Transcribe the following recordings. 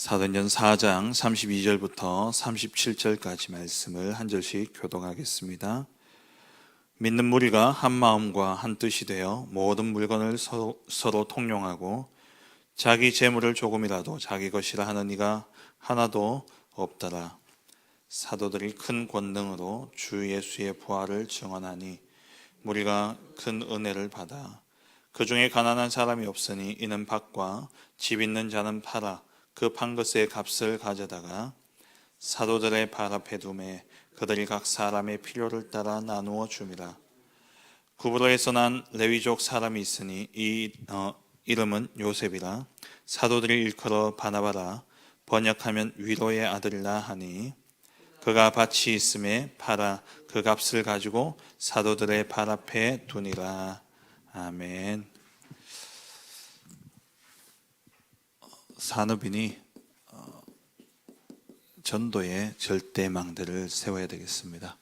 사도행전 4장 32절부터 37절까지 말씀을 한 절씩 교동하겠습니다. 믿는 무리가 한 마음과 한 뜻이 되어 모든 물건을 서로, 서로 통용하고 자기 재물을 조금이라도 자기 것이라 하는 이가 하나도 없더라. 사도들이 큰 권능으로 주 예수의 부활을 증언하니 무리가 큰 은혜를 받아 그 중에 가난한 사람이 없으니 이는 밭과 집 있는 자는 팔아 그 판 것의 값을 가져다가 사도들의 발 앞에 두매 그들이 각 사람의 필요를 따라 나누어 줌이라 구브로에서 난 레위족 사람이 있으니 이 어, 이름은 요셉이라 사도들이 일컬어 바나바라 번역하면 위로의 아들이라 하니 그가 밭이 있음에 팔아 그 값을 가지고 사도들의 발 앞에 두니라 아멘. 산업인이 어, 전도의 절대망대를 세워야 되겠습니다.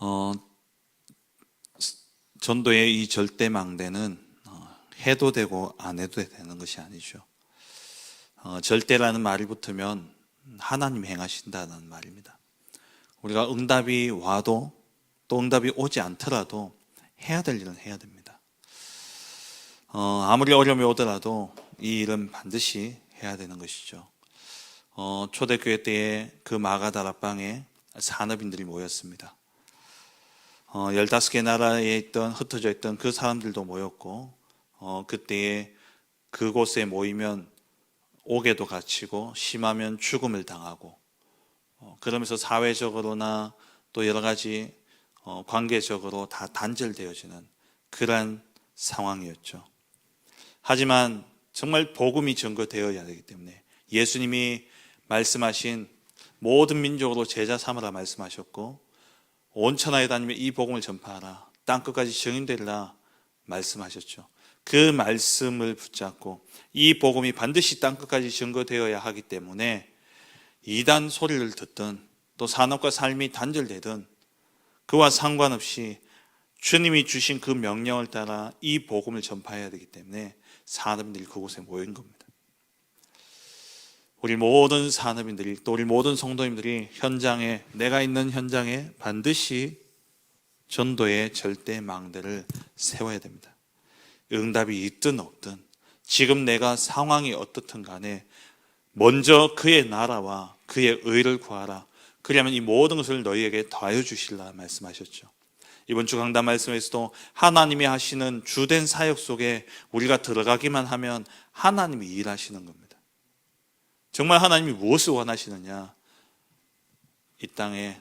어, 전도의 이 절대망대는 어, 해도 되고 안 해도 되는 것이 아니죠. 어, 절대라는 말이 붙으면 하나님 행하신다는 말입니다. 우리가 응답이 와도 또 응답이 오지 않더라도 해야 될 일은 해야 됩니다. 어, 아무리 어려움이 오더라도 이 일은 반드시 해야 되는 것이죠. 어, 초대교회 때에 그 마가다락방에 산업인들이 모였습니다. 어, 15개 나라에 있던 흩어져 있던 그 사람들도 모였고 어, 그때에 그곳에 모이면 옥에도 갇히고 심하면 죽음을 당하고 어, 그러면서 사회적으로나 또 여러 가지 어, 관계적으로 다 단절되어지는 그러한 상황이었죠. 하지만 정말 복음이 증거되어야 되기 때문에 예수님이 말씀하신 모든 민족으로 제자 삼으라 말씀하셨고 온 천하에 다니며 이 복음을 전파하라 땅 끝까지 증인되리라 말씀하셨죠. 그 말씀을 붙잡고 이 복음이 반드시 땅 끝까지 증거되어야 하기 때문에 이단 소리를 듣든 또 산업과 삶이 단절되든 그와 상관없이 주님이 주신 그 명령을 따라 이 복음을 전파해야 되기 때문에 산업인들이 그곳에 모인 겁니다. 우리 모든 산업인들이 또 우리 모든 성도님들이 현장에 내가 있는 현장에 반드시 전도의 절대 망대를 세워야 됩니다. 응답이 있든 없든 지금 내가 상황이 어떻든 간에 먼저 그의 나라와 그의 의를 구하라. 그러면 이 모든 것을 너희에게 더하여 주실라 말씀하셨죠. 이번 주 강단 말씀에서도 하나님이 하시는 주된 사역 속에 우리가 들어가기만 하면 하나님이 일하시는 겁니다. 정말 하나님이 무엇을 원하시느냐? 이 땅에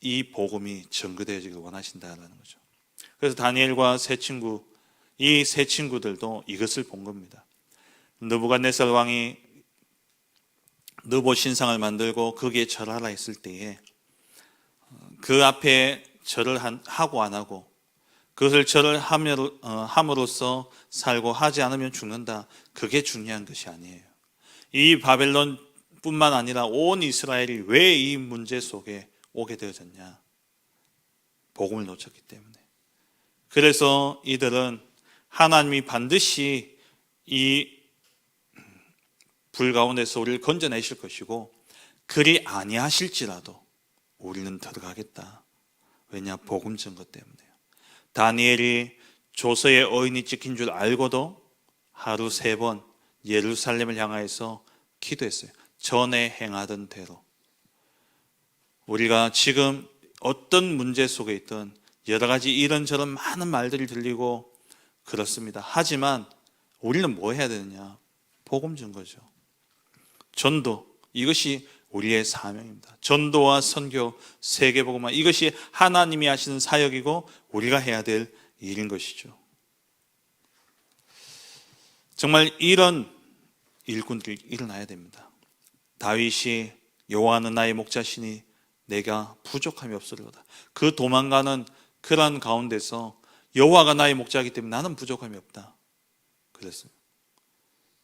이 복음이 증거되어지길 원하신다라는 거죠. 그래서 다니엘과 세 친구, 이 세 친구들도 이것을 본 겁니다. 느부갓네살 왕이 느보 신상을 만들고 거기에 절하라 했을 때에 그 앞에 절을 하고 안 하고 그것을 절을 어, 함으로써 살고 하지 않으면 죽는다. 그게 중요한 것이 아니에요. 이 바벨론 뿐만 아니라 온 이스라엘이 왜 이 문제 속에 오게 되어졌냐? 복음을 놓쳤기 때문에. 그래서 이들은 하나님이 반드시 이 불 가운데서 우리를 건져내실 것이고 그리 아니하실지라도 우리는 들어가겠다. 왜냐? 복음 증거 때문에요. 다니엘이 조서의 어인이 찍힌 줄 알고도 하루 세 번 예루살렘을 향하여서 기도했어요. 전에 행하던 대로. 우리가 지금 어떤 문제 속에 있든 여러 가지 이런저런 많은 말들이 들리고 그렇습니다. 하지만 우리는 뭐 해야 되느냐? 복음 증거죠. 전도. 이것이 우리의 사명입니다. 전도와 선교, 세계복음화. 이것이 하나님이 하시는 사역이고 우리가 해야 될 일인 것이죠. 정말 이런 일꾼들이 일어나야 됩니다. 다윗이 여호와는 나의 목자시니 내가 부족함이 없으리로다. 그 도망가는 그러한 가운데서 여호와가 나의 목자이기 때문에 나는 부족함이 없다. 그랬어요.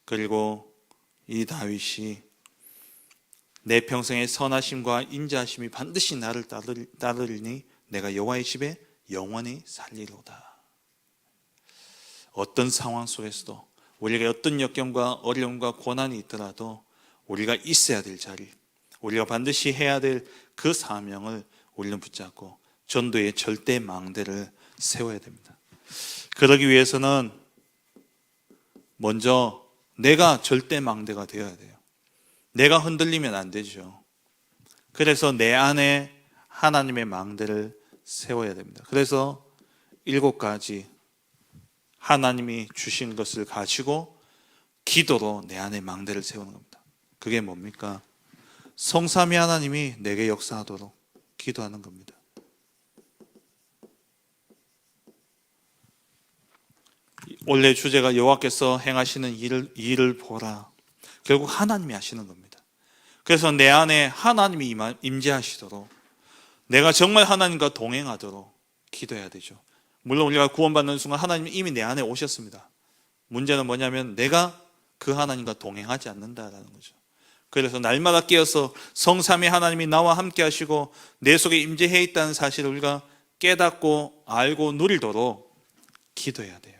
그리고 이 다윗이 내 평생의 선하심과 인자하심이 반드시 나를 따르, 따르리니 내가 여호와의 집에 영원히 살리로다. 어떤 상황 속에서도 우리가 어떤 역경과 어려움과 고난이 있더라도 우리가 있어야 될 자리, 우리가 반드시 해야 될 그 사명을 우리는 붙잡고 전도의 절대 망대를 세워야 됩니다. 그러기 위해서는 먼저 내가 절대 망대가 되어야 돼요. 내가 흔들리면 안 되죠. 그래서 내 안에 하나님의 망대를 세워야 됩니다. 그래서 일곱 가지 하나님이 주신 것을 가지고 기도로 내 안에 망대를 세우는 겁니다. 그게 뭡니까? 성삼위 하나님이 내게 역사하도록 기도하는 겁니다. 원래 주제가 여호와께서 행하시는 일을 일을 보라. 결국 하나님이 하시는 겁니다. 그래서 내 안에 하나님이 임재하시도록 내가 정말 하나님과 동행하도록 기도해야 되죠. 물론 우리가 구원받는 순간 하나님이 이미 내 안에 오셨습니다. 문제는 뭐냐면 내가 그 하나님과 동행하지 않는다라는 거죠. 그래서 날마다 깨어서 성삼위 하나님이 나와 함께 하시고 내 속에 임재해 있다는 사실을 우리가 깨닫고 알고 누리도록 기도해야 돼요.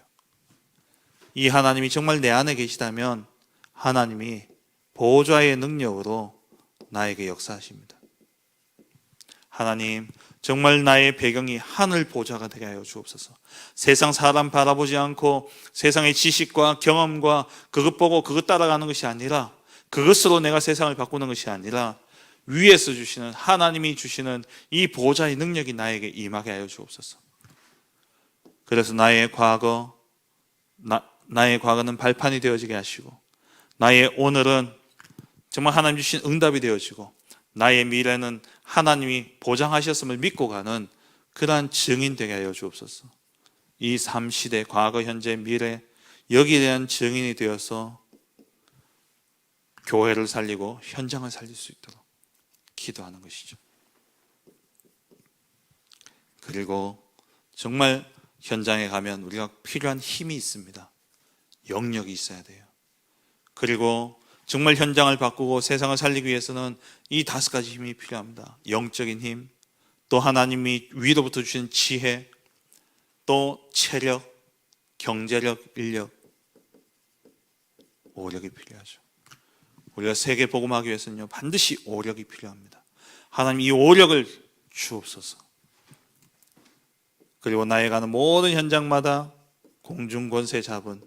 이 하나님이 정말 내 안에 계시다면 하나님이 보호자의 능력으로 나에게 역사하십니다. 하나님, 정말 나의 배경이 하늘 보좌가 되게 하여 주옵소서. 세상 사람 바라보지 않고 세상의 지식과 경험과 그것 보고 그것 따라가는 것이 아니라 그것으로 내가 세상을 바꾸는 것이 아니라 위에서 주시는 하나님이 주시는 이 보좌의 능력이 나에게 임하게 하여 주옵소서. 그래서 나의 과거, 나, 나의 과거는 발판이 되어지게 하시고 나의 오늘은 정말 하나님 주신 응답이 되어지고 나의 미래는 하나님이 보장하셨음을 믿고 가는 그러한 증인 되게 하여 주옵소서. 이삶 시대, 과거, 현재, 미래 여기에 대한 증인이 되어서 교회를 살리고 현장을 살릴 수 있도록 기도하는 것이죠. 그리고 정말 현장에 가면 우리가 필요한 힘이 있습니다. 영역이 있어야 돼요. 그리고 정말 현장을 바꾸고 세상을 살리기 위해서는 이 다섯 가지 힘이 필요합니다. 영적인 힘, 또 하나님이 위로부터 주신 지혜, 또 체력, 경제력, 인력, 오력이 필요하죠. 우리가 세계 복음하기 위해서는요 반드시 오력이 필요합니다. 하나님 이 오력을 주옵소서. 그리고 나에 가는 모든 현장마다 공중 권세 잡은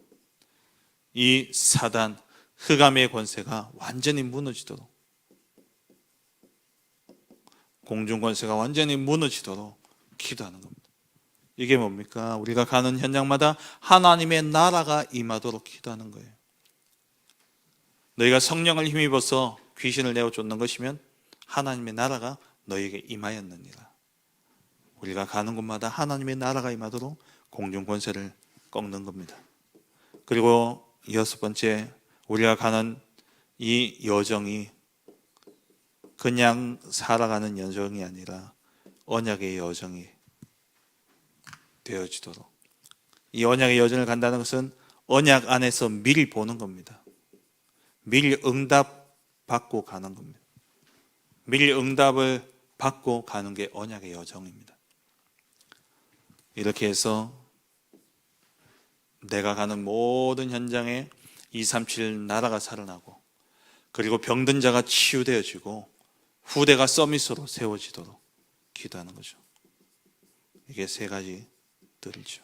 이 사단 흑암의 권세가 완전히 무너지도록 공중 권세가 완전히 무너지도록 기도하는 겁니다. 이게 뭡니까? 우리가 가는 현장마다 하나님의 나라가 임하도록 기도하는 거예요. 너희가 성령을 힘입어서 귀신을 내어 쫓는 것이면 하나님의 나라가 너희에게 임하였느니라. 우리가 가는 곳마다 하나님의 나라가 임하도록 공중 권세를 꺾는 겁니다. 그리고 여섯 번째 우리가 가는 이 여정이 그냥 살아가는 여정이 아니라 언약의 여정이 되어지도록 이 언약의 여정을 간다는 것은 언약 안에서 미리 보는 겁니다. 미리 응답 받고 가는 겁니다. 미리 응답을 받고 가는 게 언약의 여정입니다. 이렇게 해서 내가 가는 모든 현장에 237 나라가 살아나고 그리고 병든 자가 치유되어지고 후대가 서밋으로 세워지도록 기도하는 거죠. 이게 세 가지 들이죠.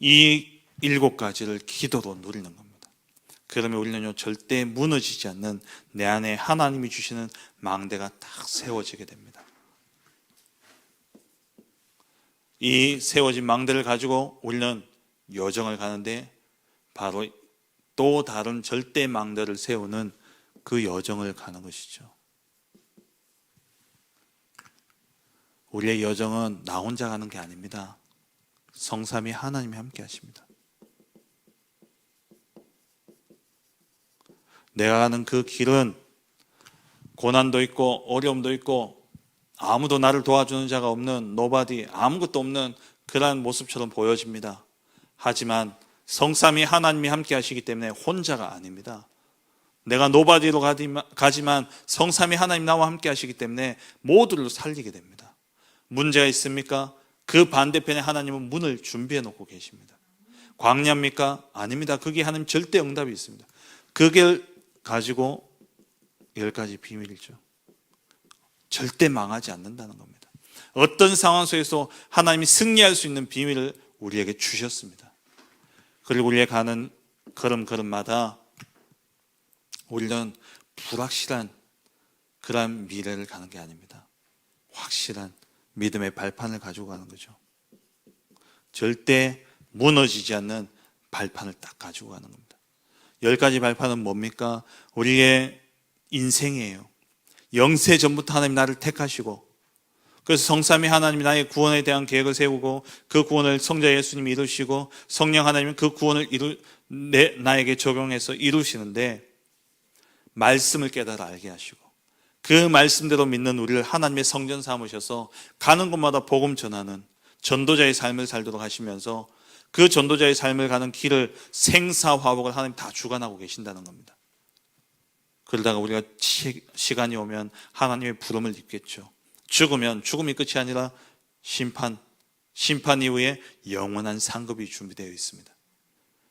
이 일곱 가지를 기도로 누리는 겁니다. 그러면 우리는요 절대 무너지지 않는 내 안에 하나님이 주시는 망대가 딱 세워지게 됩니다. 이 세워진 망대를 가지고 우리는 여정을 가는데 바로 또 다른 절대 망대를 세우는 그 여정을 가는 것이죠. 우리의 여정은 나 혼자 가는 게 아닙니다. 성삼이 하나님이 함께 하십니다. 내가 가는 그 길은 고난도 있고 어려움도 있고 아무도 나를 도와주는 자가 없는 노바디 아무것도 없는 그러한 모습처럼 보여집니다. 하지만 성삼이 하나님이 함께 하시기 때문에 혼자가 아닙니다. 내가 노바디로 가지만 성삼위 하나님 나와 함께 하시기 때문에 모두를 살리게 됩니다. 문제가 있습니까? 그 반대편에 하나님은 문을 준비해 놓고 계십니다. 광야입니까? 아닙니다. 거기에 하나님 절대 응답이 있습니다. 그걸 가지고 열 가지 비밀이죠. 절대 망하지 않는다는 겁니다. 어떤 상황 속에서 하나님이 승리할 수 있는 비밀을 우리에게 주셨습니다. 그리고 우리의 가는 걸음 걸음마다 우리는 불확실한 그러한 미래를 가는 게 아닙니다. 확실한 믿음의 발판을 가지고 가는 거죠. 절대 무너지지 않는 발판을 딱 가지고 가는 겁니다. 열 가지 발판은 뭡니까? 우리의 인생이에요. 영세 전부터 하나님 나를 택하시고 그래서 성삼위 하나님이 나의 구원에 대한 계획을 세우고 그 구원을 성자 예수님이 이루시고 성령 하나님은 그 구원을 이루 내, 나에게 적용해서 이루시는데 말씀을 깨달아 알게 하시고 그 말씀대로 믿는 우리를 하나님의 성전 삼으셔서 가는 곳마다 복음 전하는 전도자의 삶을 살도록 하시면서 그 전도자의 삶을 가는 길을 생사화복을 하나님 다 주관하고 계신다는 겁니다. 그러다가 우리가 시, 시간이 오면 하나님의 부름을 입겠죠. 죽으면 죽음이 끝이 아니라 심판, 심판 이후에 영원한 상급이 준비되어 있습니다.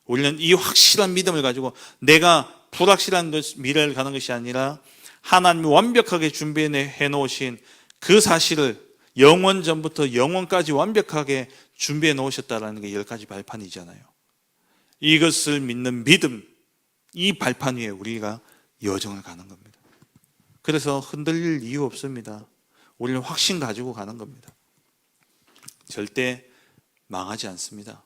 우리는 이 확실한 믿음을 가지고 내가 불확실한 것, 미래를 가는 것이 아니라 하나님이 완벽하게 준비해 놓으신 그 사실을 영원 전부터 영원까지 완벽하게 준비해 놓으셨다라는 게 열 가지 발판이잖아요. 이것을 믿는 믿음, 이 발판 위에 우리가 여정을 가는 겁니다. 그래서 흔들릴 이유 없습니다. 우리는 확신 가지고 가는 겁니다. 절대 망하지 않습니다.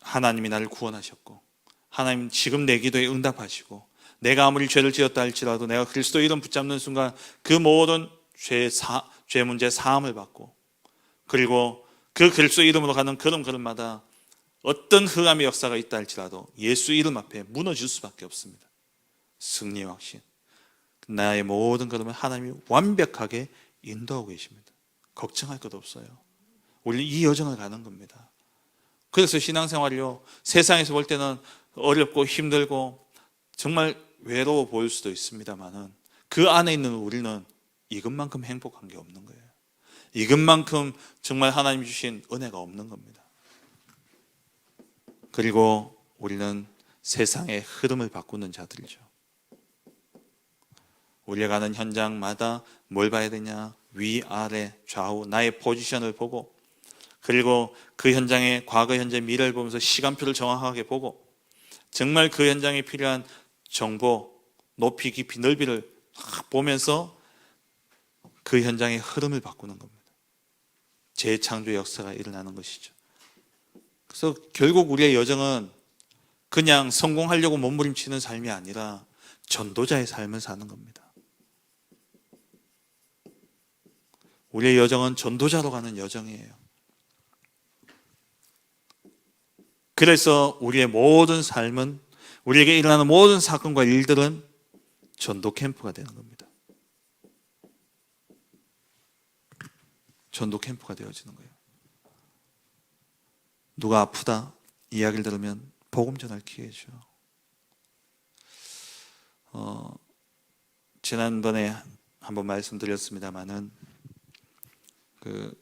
하나님이 나를 구원하셨고, 하나님 지금 내 기도에 응답하시고, 내가 아무리 죄를 지었다 할지라도 내가 그리스도 이름 붙잡는 순간 그 모든 죄, 사, 죄 문제 사함을 받고, 그리고 그 그리스도 이름으로 가는 걸음 걸음마다 어떤 흑암의 역사가 있다 할지라도 예수 이름 앞에 무너질 수밖에 없습니다. 승리의 확신. 나의 모든 걸음을 하나님이 완벽하게 인도하고 계십니다. 걱정할 것 없어요. 우리 이 여정을 가는 겁니다. 그래서 신앙생활이요. 세상에서 볼 때는 어렵고 힘들고 정말 외로워 보일 수도 있습니다만은 그 안에 있는 우리는 이것만큼 행복한 게 없는 거예요. 이것만큼 정말 하나님 주신 은혜가 없는 겁니다. 그리고 우리는 세상의 흐름을 바꾸는 자들이죠. 우리가 가는 현장마다 뭘 봐야 되냐? 위, 아래, 좌우, 나의 포지션을 보고, 그리고 그 현장의 과거, 현재, 미래를 보면서 시간표를 정확하게 보고, 정말 그 현장에 필요한 정보, 높이, 깊이, 넓이를 딱 보면서 그 현장의 흐름을 바꾸는 겁니다. 재창조의 역사가 일어나는 것이죠. 그래서 결국 우리의 여정은 그냥 성공하려고 몸부림치는 삶이 아니라 전도자의 삶을 사는 겁니다. 우리의 여정은 전도자로 가는 여정이에요. 그래서 우리의 모든 삶은 우리에게 일어나는 모든 사건과 일들은 전도 캠프가 되는 겁니다. 전도 캠프가 되어지는 거예요. 누가 아프다 이야기를 들으면 복음 전할 기회죠. 어, 지난번에 한번 말씀드렸습니다만은 그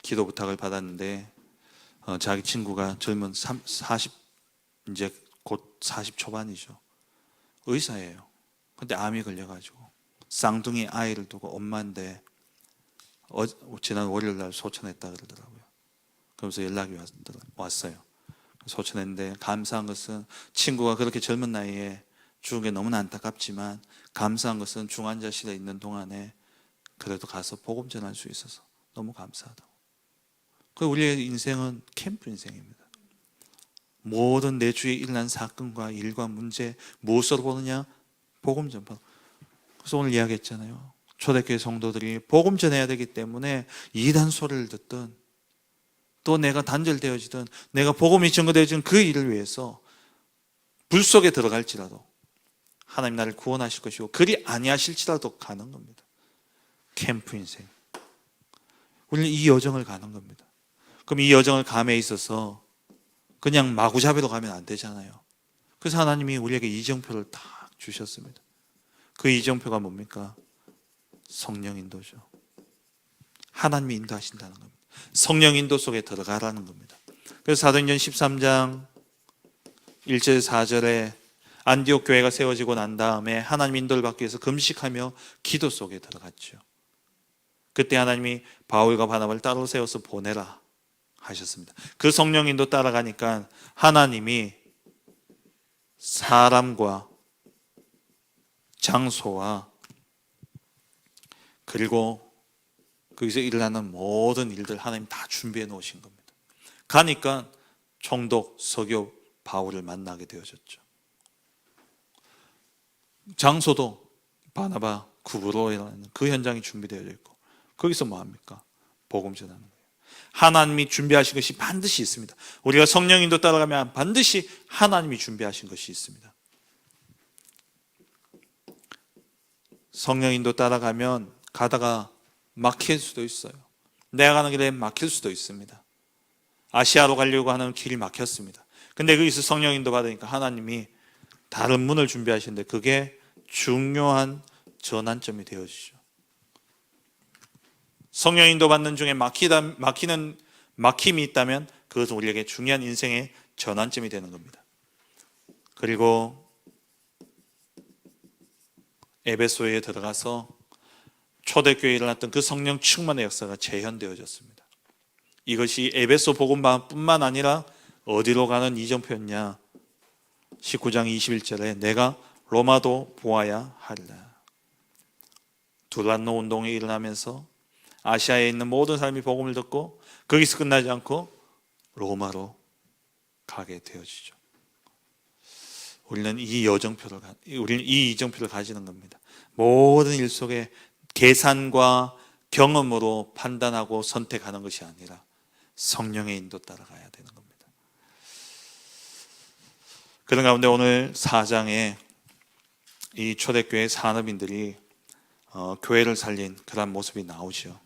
기도 부탁을 받았는데 어, 자기 친구가 젊은 3, 40 이제 곧 40 초반이죠. 의사예요. 근데 암이 걸려가지고 쌍둥이 아이를 두고 엄마인데 어, 지난 월요일 날 소천했다 그러더라고요. 그러면서 연락이 왔, 왔어요. 소천했는데 감사한 것은 친구가 그렇게 젊은 나이에 죽은 게 너무나 안타깝지만 감사한 것은 중환자실에 있는 동안에 그래도 가서 복음 전할 수 있어서 너무 감사하다고. 그 우리의 인생은 캠프 인생입니다. 모든 내 주위에 일어난 사건과 일과 문제 무엇으로 보느냐? 복음 전파. 그래서 오늘 이야기했잖아요. 초대교회 성도들이 복음 전해야 되기 때문에 이단 소리를 듣든 또 내가 단절되어지든 내가 복음이 증거되어진 그 일을 위해서 불 속에 들어갈지라도 하나님 나를 구원하실 것이고 그리 아니하실지라도 가는 겁니다. 캠프 인생. 우리는 이 여정을 가는 겁니다. 그럼 이 여정을 감에 있어서 그냥 마구잡이로 가면 안 되잖아요. 그래서 하나님이 우리에게 이정표를 다 주셨습니다. 그 이정표가 뭡니까? 성령 인도죠. 하나님이 인도하신다는 겁니다. 성령 인도 속에 들어가라는 겁니다. 그래서 사도행전 13장 1절 4절에 안디옥 교회가 세워지고 난 다음에 하나님 인도를 받기 위해서 금식하며 기도 속에 들어갔죠. 그때 하나님이 바울과 바나바를 따로 세워서 보내라 하셨습니다. 그 성령 인도 따라가니까 하나님이 사람과 장소와 그리고 거기서 일어나는 모든 일들 하나님 다 준비해 놓으신 겁니다. 가니까 총독 서교 바울을 만나게 되어졌죠. 장소도 바나바 일어나는 그 현장이 준비되어 있고 거기서 뭐 합니까? 복음 전하는 거예요. 하나님이 준비하신 것이 반드시 있습니다. 우리가 성령인도 따라가면 반드시 하나님이 준비하신 것이 있습니다. 성령인도 따라가면 가다가 막힐 수도 있어요. 내가 가는 길에 막힐 수도 있습니다. 아시아로 가려고 하는 길이 막혔습니다. 근데 거기서 성령인도 받으니까 하나님이 다른 문을 준비하시는데 그게 중요한 전환점이 되어지죠. 성령인도 받는 중에 막히다, 막히는 막힘이 있다면 그것은 우리에게 중요한 인생의 전환점이 되는 겁니다. 그리고 에베소에 들어가서 초대교회에 일어났던 그 성령 충만의 역사가 재현되어졌습니다. 이것이 에베소 복음뿐만 아니라 어디로 가는 이정표였냐? 19장 21절에 내가 로마도 보아야 하리라. 두란노 운동이 일어나면서 아시아에 있는 모든 사람이 복음을 듣고 거기서 끝나지 않고 로마로 가게 되어지죠. 우리는 이 여정표를 우리는 이 이정표를 가지는 겁니다. 모든 일 속에 계산과 경험으로 판단하고 선택하는 것이 아니라 성령의 인도 따라가야 되는 겁니다. 그런 가운데 오늘 4장에 이 초대교회 산업인들이 어, 교회를 살린 그런 모습이 나오죠.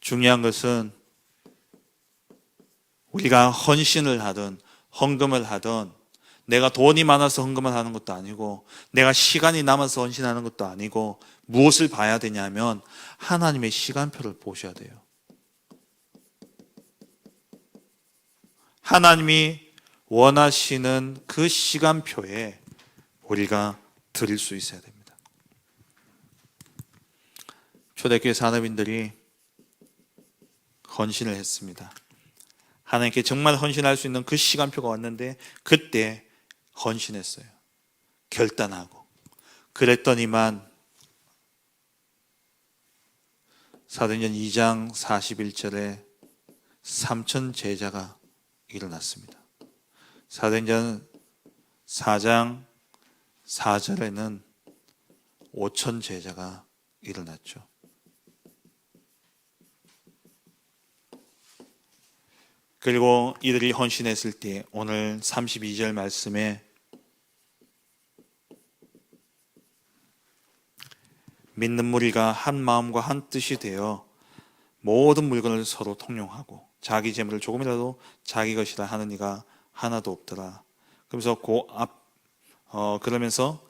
중요한 것은 우리가 헌신을 하든 헌금을 하든 내가 돈이 많아서 헌금을 하는 것도 아니고 내가 시간이 남아서 헌신하는 것도 아니고 무엇을 봐야 되냐면 하나님의 시간표를 보셔야 돼요. 하나님이 원하시는 그 시간표에 우리가 드릴 수 있어야 됩니다. 초대교회 산업인들이 헌신을 했습니다. 하나님께 정말 헌신할 수 있는 그 시간표가 왔는데 그때 헌신했어요. 결단하고. 그랬더니만 사도행전 2장 41절에 3천 제자가 일어났습니다. 사도행전 4장 4절에는 5천 제자가 일어났죠. 그리고 이들이 헌신했을 때 오늘 32절 말씀에 믿는 무리가 한 마음과 한 뜻이 되어 모든 물건을 서로 통용하고 자기 재물을 조금이라도 자기 것이라 하는 이가 하나도 없더라. 그러면서 그 앞, 어, 그러면서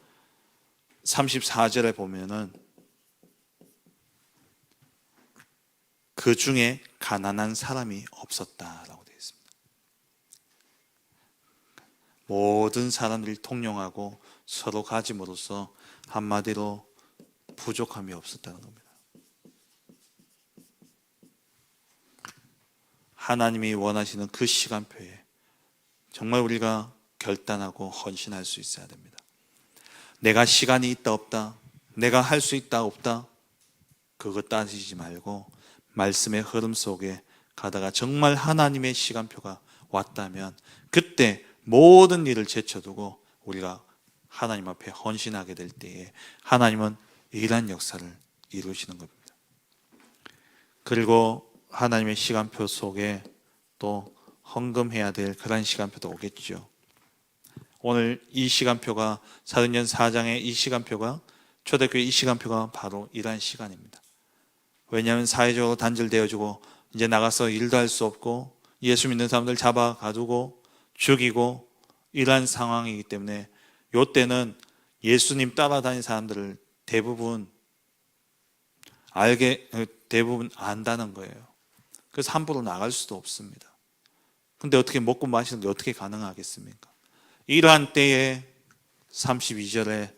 34절에 보면은 그 중에 가난한 사람이 없었다라고 되어 있습니다. 모든 사람들이 통용하고 서로 가짐으로써 한마디로 부족함이 없었다는 겁니다. 하나님이 원하시는 그 시간표에 정말 우리가 결단하고 헌신할 수 있어야 됩니다. 내가 시간이 있다 없다, 내가 할 수 있다 없다, 그것 따지지 말고 말씀의 흐름 속에 가다가 정말 하나님의 시간표가 왔다면 그때 모든 일을 제쳐두고 우리가 하나님 앞에 헌신하게 될 때에 하나님은 일한 역사를 이루시는 겁니다. 그리고 하나님의 시간표 속에 또 헌금해야 될 그런 시간표도 오겠죠. 오늘 이 시간표가 사도년 4장의 이 시간표가 초대교회 이 시간표가 바로 이러한 시간입니다. 왜냐하면 사회적으로 단절되어지고 이제 나가서 일도 할 수 없고 예수 믿는 사람들 잡아 가두고 죽이고 이러한 상황이기 때문에 요 때는 예수님 따라다니는 사람들을 대부분 알게 대부분 안다는 거예요. 그래서 함부로 나갈 수도 없습니다. 근데 어떻게 먹고 마시는 게 어떻게 가능하겠습니까? 이러한 때에 32절에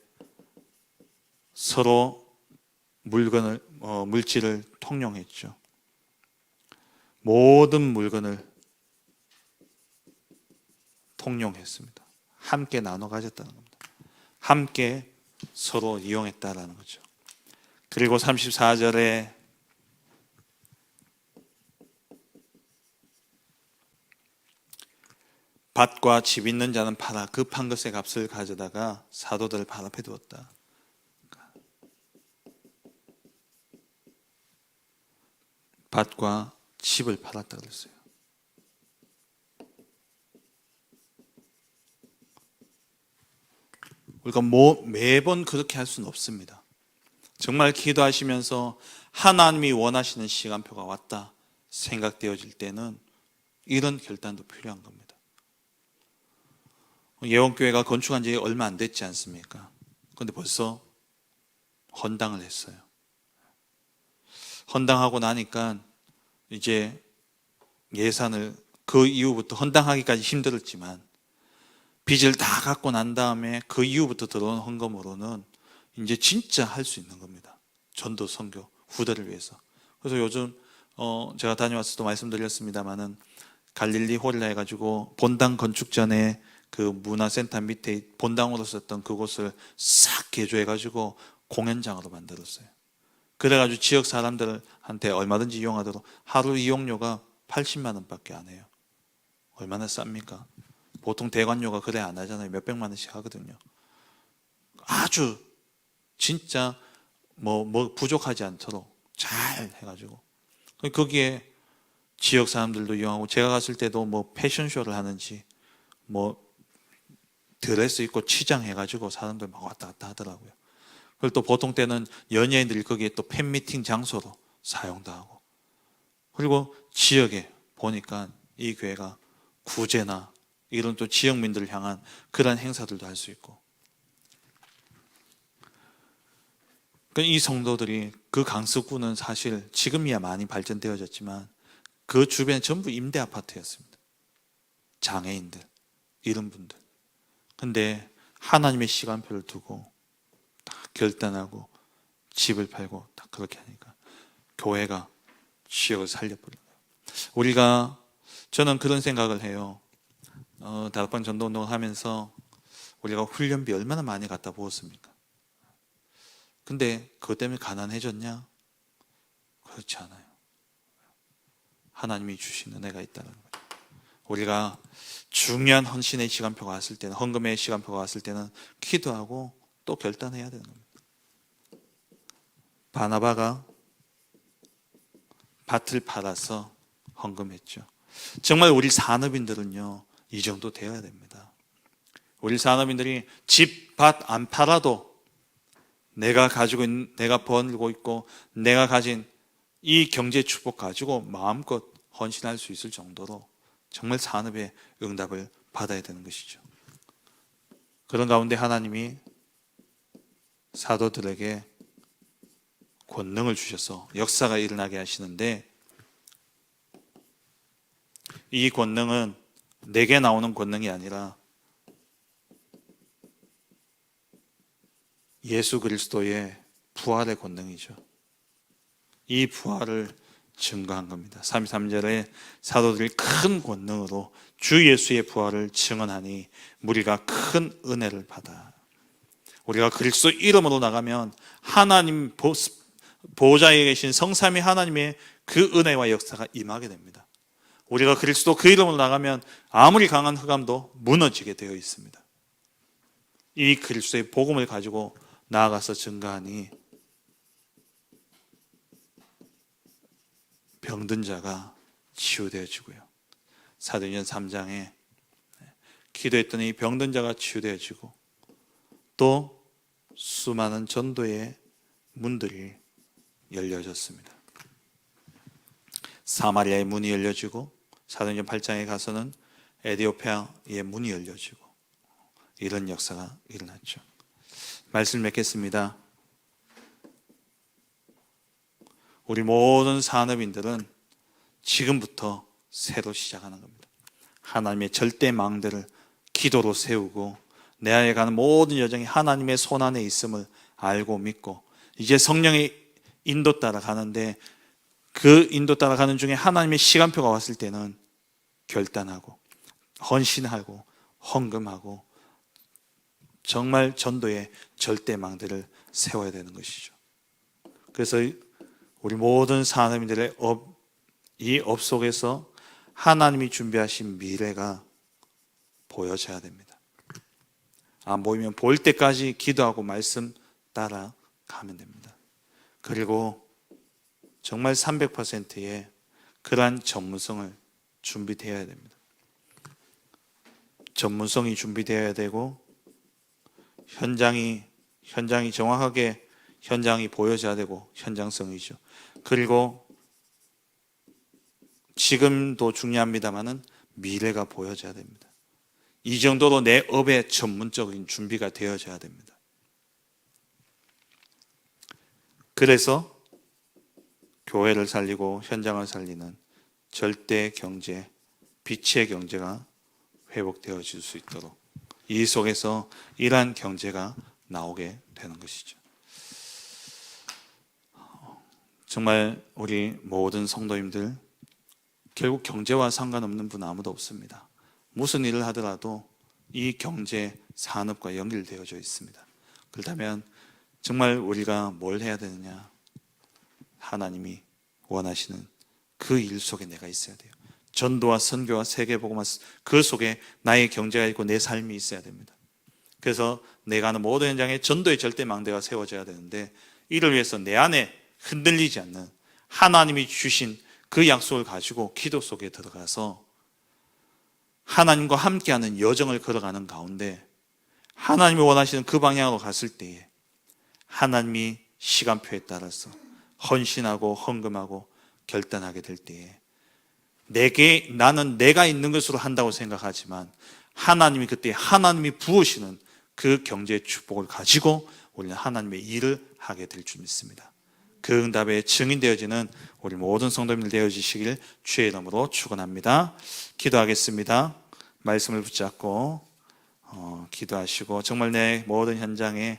서로 물건을 어, 물질을 통용했죠. 모든 물건을 통용했습니다. 함께 나눠 가졌다는 겁니다. 함께 서로 이용했다라는 거죠. 그리고 34절에 밭과 집 있는 자는 팔아 급한 것의 값을 가져다가 사도들을 발 앞에 두었다. 밭과 집을 팔았다 그랬어요. 우리가 뭐 매번 그렇게 할 수는 없습니다. 정말 기도하시면서 하나님이 원하시는 시간표가 왔다 생각되어질 때는 이런 결단도 필요한 겁니다. 예원교회가 건축한 지 얼마 안 됐지 않습니까? 그런데 벌써 헌당을 했어요. 헌당하고 나니까 이제 예산을 그 이후부터 헌당하기까지 힘들었지만 빚을 다 갚고 난 다음에 그 이후부터 들어온 헌금으로는 이제 진짜 할 수 있는 겁니다. 전도 선교 후대를 위해서. 그래서 요즘 어 제가 다녀왔을 때 말씀드렸습니다마는 갈릴리 홀이라 해가지고 본당 건축 전에 그 문화센터 밑에 본당으로 썼던 그곳을 싹 개조해가지고 공연장으로 만들었어요. 그래가지고 지역 사람들한테 얼마든지 이용하도록 하루 이용료가 80만 원밖에 안 해요. 얼마나 쌉니까? 보통 대관료가 그래 안 하잖아요. 몇백만 원씩 하거든요. 아주 진짜 뭐, 뭐 부족하지 않도록 잘 해가지고 거기에 지역 사람들도 이용하고 제가 갔을 때도 뭐 패션쇼를 하는지 뭐 드레스 입고 치장 해가지고 사람들 막 왔다 갔다 하더라고요. 그리고 또 보통 때는 연예인들이 거기에 또 팬미팅 장소로 사용도 하고 그리고 지역에 보니까 이 교회가 구제나 이런 또 지역민들을 향한 그런 행사들도 할 수 있고 그러니까 이 성도들이 그 강서구는 사실 지금이야 많이 발전되어졌지만 그 주변에 전부 임대 아파트였습니다. 장애인들 이런 분들. 근데 하나님의 시간표를 두고 딱 결단하고 집을 팔고 딱 그렇게 하니까 교회가 지역을 살려버린 거예요. 우리가 저는 그런 생각을 해요. 어, 다락방 전도 운동을 하면서 우리가 훈련비 얼마나 많이 갖다 부었습니까? 근데 그것 때문에 가난해졌냐? 그렇지 않아요. 하나님이 주신 은혜가 있다는 거예요. 우리가 중요한 헌신의 시간표가 왔을 때는 헌금의 시간표가 왔을 때는 기도하고 또 결단해야 되는 겁니다. 바나바가 밭을 팔아서 헌금했죠. 정말 우리 산업인들은요 이 정도 되어야 됩니다. 우리 산업인들이 집, 밭 안 팔아도 내가 가지고 있는, 내가 벌고 있고 내가 가진 이 경제 축복 가지고 마음껏 헌신할 수 있을 정도로 정말 산업의 응답을 받아야 되는 것이죠. 그런 가운데 하나님이 사도들에게 권능을 주셔서 역사가 일어나게 하시는데 이 권능은 내게 나오는 권능이 아니라 예수 그리스도의 부활의 권능이죠. 이 부활을 증거한 겁니다. 33절에 사도들이 큰 권능으로 주 예수의 부활을 증언하니 무리가 큰 은혜를 받아. 우리가 그리스도 이름으로 나가면 하나님 보좌에 계신 성삼위 하나님의 그 은혜와 역사가 임하게 됩니다. 우리가 그리스도 그 이름으로 나가면 아무리 강한 흑암도 무너지게 되어 있습니다. 이 그리스도의 복음을 가지고 나아가서 증거하니 병든 자가 치유되어지고요. 사도행전 3장에 기도했더니 병든 자가 치유되어지고 또 수많은 전도의 문들이 열려졌습니다. 사마리아의 문이 열려지고 사도행전 8장에 가서는 에디오피아의 문이 열려지고 이런 역사가 일어났죠. 말씀을 맺겠습니다. 우리 모든 산업인들은 지금부터 새로 시작하는 겁니다. 하나님의 절대 망대를 기도로 세우고 내 안에 가는 모든 여정이 하나님의 손 안에 있음을 알고 믿고 이제 성령의 인도 따라 가는데 그 인도 따라 가는 중에 하나님의 시간표가 왔을 때는 결단하고 헌신하고 헌금하고 정말 전도의 절대 망대를 세워야 되는 것이죠. 그래서 우리 모든 산업인들의 업, 이 업 속에서 하나님이 준비하신 미래가 보여져야 됩니다. 안 보이면 볼 때까지 기도하고 말씀 따라 가면 됩니다. 그리고 정말 300%의 그러한 전문성을 준비되어야 됩니다. 전문성이 준비되어야 되고 현장이 현장이 정확하게 현장이 보여져야 되고 현장성이죠. 그리고 지금도 중요합니다만은 미래가 보여져야 됩니다. 이 정도로 내 업의 전문적인 준비가 되어져야 됩니다. 그래서 교회를 살리고 현장을 살리는 절대 경제, 빛의 경제가 회복되어질 수 있도록 이 속에서 이러한 경제가 나오게 되는 것이죠. 정말 우리 모든 성도님들 결국 경제와 상관없는 분 아무도 없습니다. 무슨 일을 하더라도 이 경제 산업과 연결되어져 있습니다. 그렇다면 정말 우리가 뭘 해야 되느냐? 하나님이 원하시는 그 일 속에 내가 있어야 돼요. 전도와 선교와 세계복음화 그 속에 나의 경제가 있고 내 삶이 있어야 됩니다. 그래서 내가 하는 모든 현장에 전도의 절대 망대가 세워져야 되는데 이를 위해서 내 안에 흔들리지 않는 하나님이 주신 그 약속을 가지고 기도 속에 들어가서 하나님과 함께하는 여정을 걸어가는 가운데 하나님이 원하시는 그 방향으로 갔을 때에 하나님이 시간표에 따라서 헌신하고 헌금하고 결단하게 될 때에 내게 나는 내가 있는 것으로 한다고 생각하지만 하나님이 그때 하나님이 부으시는 그 경제의 축복을 가지고 우리는 하나님의 일을 하게 될 줄 믿습니다. 그 응답에 증인되어지는 우리 모든 성도님들 되어지시길 주의 이름으로 축원합니다. 기도하겠습니다. 말씀을 붙잡고 어, 기도하시고 정말 내 모든 현장에